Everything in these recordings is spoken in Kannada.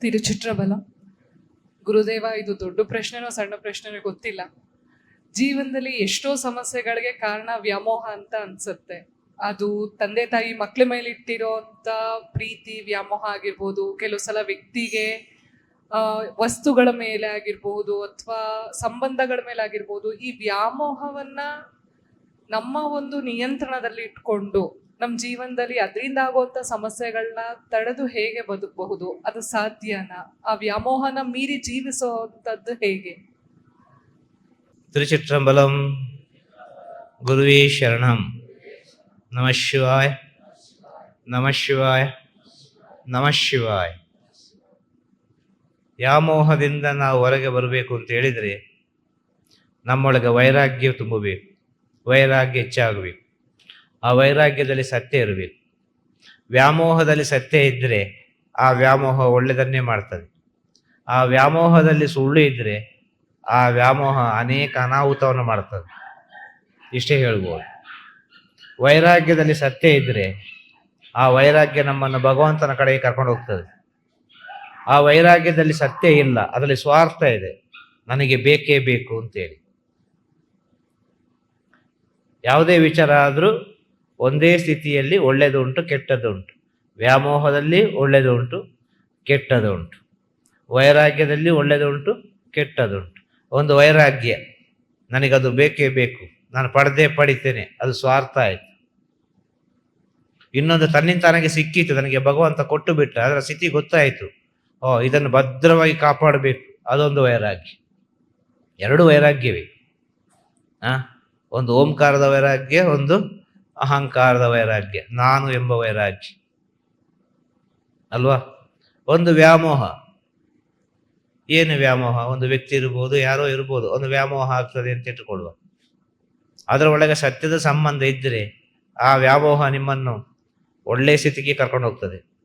ತಿರುಚಿಟ್ರಬಲ ಗುರುದೇವ ಇದು ದೊಡ್ಡ ಪ್ರಶ್ನೆನೋ ಸಣ್ಣ ಪ್ರಶ್ನೆನೋ ಗೊತ್ತಿಲ್ಲ ಜೀವನದಲ್ಲಿ ಎಷ್ಟೋ ಸಮಸ್ಯೆಗಳಿಗೆ ಕಾರಣ ವ್ಯಾಮೋಹ ಅಂತ ಅನ್ಸುತ್ತೆ ಅದು ತಂದೆ ತಾಯಿ ಮಕ್ಳ ಮೇಲೆ ಇಟ್ಟಿರೋಂಥ ಪ್ರೀತಿ ವ್ಯಾಮೋಹ ಆಗಿರ್ಬೋದು. ಕೆಲವು ಸಲ ವ್ಯಕ್ತಿಗೆ ವಸ್ತುಗಳ ಮೇಲೆ ಆಗಿರ್ಬಹುದು ಅಥವಾ ಸಂಬಂಧಗಳ ಮೇಲೆ ಆಗಿರ್ಬೋದು. ಈ ವ್ಯಾಮೋಹವನ್ನ ನಮ್ಮ ಒಂದು ನಿಯಂತ್ರಣದಲ್ಲಿ ಇಟ್ಕೊಂಡು ನಮ್ಮ ಜೀವನದಲ್ಲಿ ಅದರಿಂದ ಆಗುವಂಥ ಸಮಸ್ಯೆಗಳನ್ನ ತಡೆದು ಹೇಗೆ ಬದುಕಬಹುದು? ಅದು ಸಾಧ್ಯನ? ಆ ವ್ಯಾಮೋಹನ ಮೀರಿ ಜೀವಿಸುವಂಥದ್ದು ಹೇಗೆ? ತಿರುಚಿಟ್ರಂಬಲಂ ಗುರುವೇ ಶರಣಂ. ನಮಃ ಶಿವಾಯ. ನಮಃ ಶಿವಾಯ್. ನಮಃ ಶಿವಾಯ್. ವ್ಯಾಮೋಹದಿಂದ ನಾವು ಹೊರಗೆ ಬರಬೇಕು ಅಂತ ಹೇಳಿದರೆ ನಮ್ಮೊಳಗೆ ವೈರಾಗ್ಯ ತುಂಬಬೇಕು. ವೈರಾಗ್ಯ ಹೆಚ್ಚಾಗಬೇಕು. ಆ ವೈರಾಗ್ಯದಲ್ಲಿ ಸತ್ಯ ಇರಬೇಕು. ವ್ಯಾಮೋಹದಲ್ಲಿ ಸತ್ಯ ಇದ್ದರೆ ಆ ವ್ಯಾಮೋಹ ಒಳ್ಳೆಯದನ್ನೇ ಮಾಡ್ತದೆ. ಆ ವ್ಯಾಮೋಹದಲ್ಲಿ ಸುಳ್ಳು ಇದ್ದರೆ ಆ ವ್ಯಾಮೋಹ ಅನೇಕ ಅನಾಹುತವನ್ನು ಮಾಡ್ತದೆ. ಇಷ್ಟೇ ಹೇಳ್ಬೋದು. ವೈರಾಗ್ಯದಲ್ಲಿ ಸತ್ಯ ಇದ್ದರೆ ಆ ವೈರಾಗ್ಯ ನಮ್ಮನ್ನು ಭಗವಂತನ ಕಡೆಗೆ ಕರ್ಕೊಂಡು ಹೋಗ್ತದೆ. ಆ ವೈರಾಗ್ಯದಲ್ಲಿ ಸತ್ಯ ಇಲ್ಲ, ಅದರಲ್ಲಿ ಸ್ವಾರ್ಥ ಇದೆ. ನನಗೆ ಬೇಕೇ ಬೇಕು ಅಂತೇಳಿ. ಯಾವುದೇ ವಿಚಾರ ಆದರೂ ಒಂದೇ ಸ್ಥಿತಿಯಲ್ಲಿ ಒಳ್ಳೆಯದು ಉಂಟು ಕೆಟ್ಟದ್ದು ಉಂಟು ವ್ಯಾಮೋಹದಲ್ಲಿ ಒಳ್ಳೆಯದು ಉಂಟು ಕೆಟ್ಟದು ಉಂಟು ವೈರಾಗ್ಯದಲ್ಲಿ ಒಳ್ಳೆಯದು ಉಂಟು ಕೆಟ್ಟದ್ದು ಉಂಟು ಒಂದು ವೈರಾಗ್ಯ. ನನಗದು ಬೇಕೇ ಬೇಕು. ನಾನು ಪಡೆದೇ ಪಡಿತೇನೆ. ಅದು ಸ್ವಾರ್ಥ ಆಯಿತು. ಇನ್ನೊಂದು ತನ್ನಿಂದ ತನಗೆ ಸಿಕ್ಕಿತು. ನನಗೆ ಭಗವಂತ ಕೊಟ್ಟು ಬಿಟ್ಟ. ಅದರ ಸ್ಥಿತಿ ಗೊತ್ತಾಯಿತು. ಓ, ಇದನ್ನು ಭದ್ರವಾಗಿ ಕಾಪಾಡಬೇಕು. ಅದೊಂದು ವೈರಾಗ್ಯ. ಎರಡು ವೈರಾಗ್ಯವೇ? ಆ? ಒಂದು ಓಂಕಾರದ ವೈರಾಗ್ಯ, ಒಂದು ಅಹಂಕಾರದ ವೈರಾಗ್ಯ, ನಾನು ಎಂಬ ವೈರಾಗ್ಯ. ಅಲ್ವಾ? ಒಂದು ವ್ಯಾಮೋಹ. ಏನು ವ್ಯಾಮೋಹ? ಒಂದು ವ್ಯಕ್ತಿ ಇರ್ಬೋದು, ಯಾರೋ ಇರ್ಬೋದು, ಒಂದು ವ್ಯಾಮೋಹ ಆಗ್ತದೆ ಅಂತ ಇಟ್ಟುಕೊಳ್ಳುವ. ಅದರ ಒಳಗೆ ಸತ್ಯದ ಸಂಬಂಧ ಇದ್ದರೆ ಆ ವ್ಯಾಮೋಹ ನಿಮ್ಮನ್ನು ಒಳ್ಳೆಯ ಸ್ಥಿತಿಗೆ ಕರ್ಕೊಂಡು ಹೋಗ್ತದೆ.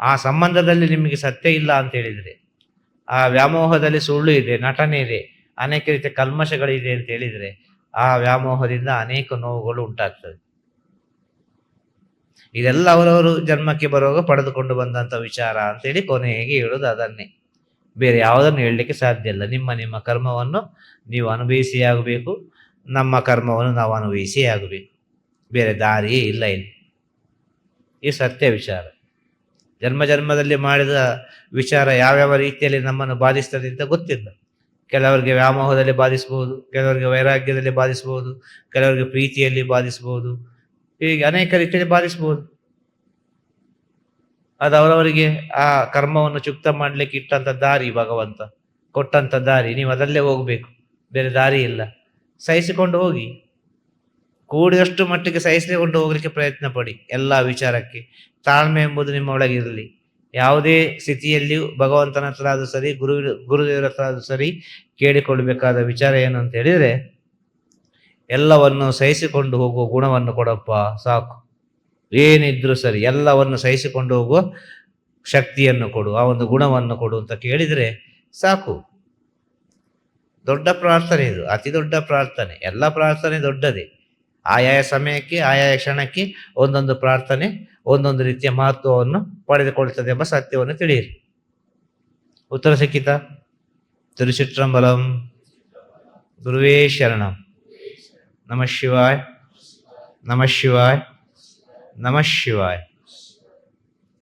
ಆ ಸಂಬಂಧದಲ್ಲಿ ನಿಮಗೆ ಸತ್ಯ ಇಲ್ಲ ಅಂತ ಹೇಳಿದರೆ, ಆ ವ್ಯಾಮೋಹದಲ್ಲಿ ಸುಳ್ಳು ಇದೆ, ನಟನೆ ಇದೆ, ಅನೇಕ ರೀತಿಯ ಕಲ್ಮಶಗಳಿದೆ ಅಂತ ಹೇಳಿದರೆ ಆ ವ್ಯಾಮೋಹದಿಂದ ಅನೇಕ ನೋವುಗಳು ಉಂಟಾಗ್ತವೆ ಇದೆಲ್ಲ ಅವರವರು ಜನ್ಮಕ್ಕೆ ಬರುವಾಗ ಪಡೆದುಕೊಂಡು ಬಂದಂಥ ವಿಚಾರ ಅಂತೇಳಿ ಕೊನೆಗೆ ಹೇಳೋದು ಅದನ್ನೇ. ಬೇರೆ ಯಾವುದನ್ನು ಹೇಳಲಿಕ್ಕೆ ಸಾಧ್ಯ ಇಲ್ಲ. ನಿಮ್ಮ ನಿಮ್ಮ ಕರ್ಮವನ್ನು ನೀವು ಅನುಭವಿಸಿ ಆಗಬೇಕು. ನಮ್ಮ ಕರ್ಮವನ್ನು ನಾವು ಅನುಭವಿಸಿ ಆಗಬೇಕು. ಬೇರೆ ದಾರಿಯೇ ಇಲ್ಲ ಇಲ್ಲಿ. ಈ ಸತ್ಯ ವಿಚಾರ. ಜನ್ಮ ಜನ್ಮದಲ್ಲಿ ಮಾಡಿದ ವಿಚಾರ ಯಾವ್ಯಾವ ರೀತಿಯಲ್ಲಿ ನಮ್ಮನ್ನು ಬಾಧಿಸ್ತದೆ ಅಂತ ಗೊತ್ತಿಲ್ಲ. ಕೆಲವರಿಗೆ ವ್ಯಾಮೋಹದಲ್ಲಿ ಬಾಧಿಸಬಹುದು, ಕೆಲವರಿಗೆ ವೈರಾಗ್ಯದಲ್ಲಿ ಬಾಧಿಸಬಹುದು, ಕೆಲವರಿಗೆ ಪ್ರೀತಿಯಲ್ಲಿ ಬಾಧಿಸಬಹುದು, ಹೀಗೆ ಅನೇಕ ರೀತಿಯಲ್ಲಿ ಬಾಧಿಸಬಹುದು. ಅದು ಅವರವರಿಗೆ ಆ ಕರ್ಮವನ್ನು ಚುಕ್ತ ಮಾಡ್ಲಿಕ್ಕೆ ಇಟ್ಟಂತ ದಾರಿ ಭಗವಂತ, ಕೊಟ್ಟಂತ ದಾರಿ. ನೀವು ಅದಲ್ಲೇ ಹೋಗ್ಬೇಕು, ಬೇರೆ ದಾರಿ ಇಲ್ಲ. ಸಹಿಸಿಕೊಂಡು ಹೋಗಿ, ಕೂಡಿದಷ್ಟು ಮಟ್ಟಿಗೆ ಸಹಿಸಿಕೊಂಡು ಹೋಗ್ಲಿಕ್ಕೆ ಪ್ರಯತ್ನ ಪಡಿ, ಎಲ್ಲ ವಿಚಾರಕ್ಕೆ ತಾಳ್ಮೆ ಎಂಬುದು ನಿಮ್ಮ ಒಳಗಿರಲಿ. ಯಾವುದೇ ಸ್ಥಿತಿಯಲ್ಲಿಯೂ ಭಗವಂತನ ಹತ್ರ ಆದರೂ ಸರಿ, ಗುರು, ಗುರುದೇವರ ಹತ್ರ ಆದರೂ ಸರಿ ಕೇಳಿಕೊಳ್ಬೇಕಾದ ವಿಚಾರ ಏನು ಅಂತ ಹೇಳಿದ್ರೆ, ಎಲ್ಲವನ್ನು ಸಹಿಸಿಕೊಂಡು ಹೋಗುವ ಗುಣವನ್ನು ಕೊಡಪ್ಪ, ಸಾಕು. ಏನಿದ್ರೂ ಸರಿ, ಎಲ್ಲವನ್ನು ಸಹಿಸಿಕೊಂಡು ಹೋಗುವ ಶಕ್ತಿಯನ್ನು ಕೊಡು, ಆ ಒಂದು ಗುಣವನ್ನು ಕೊಡು ಅಂತ ಕೇಳಿದರೆ ಸಾಕು. ದೊಡ್ಡ ಪ್ರಾರ್ಥನೆ ಇದು, ಅತಿ ದೊಡ್ಡ ಪ್ರಾರ್ಥನೆ. ಎಲ್ಲ ಪ್ರಾರ್ಥನೆ ದೊಡ್ಡದೇ. ಆಯಾಯ ಸಮಯಕ್ಕೆ, ಆಯಾಯ ಕ್ಷಣಕ್ಕೆ ಒಂದೊಂದು ಪ್ರಾರ್ಥನೆ, ಒಂದೊಂದು ರೀತಿಯ ಮಹತ್ವವನ್ನು ಪಡೆದುಕೊಳ್ಳುತ್ತದೆ ಎಂಬ ಸತ್ಯವನ್ನು ತಿಳಿಯಿರಿ. ಉತ್ತರ ಸಿಕ್ಕಿತ? ತಿರುಚಿಟ್ರಂಬಲಂ ಗುರುವೇ ಶರಣಂ. ನಮಃ ಶಿವಾಯ್. ನಮಃ ಶಿವಾಯ್. ನಮಃ ಶಿವಾಯ.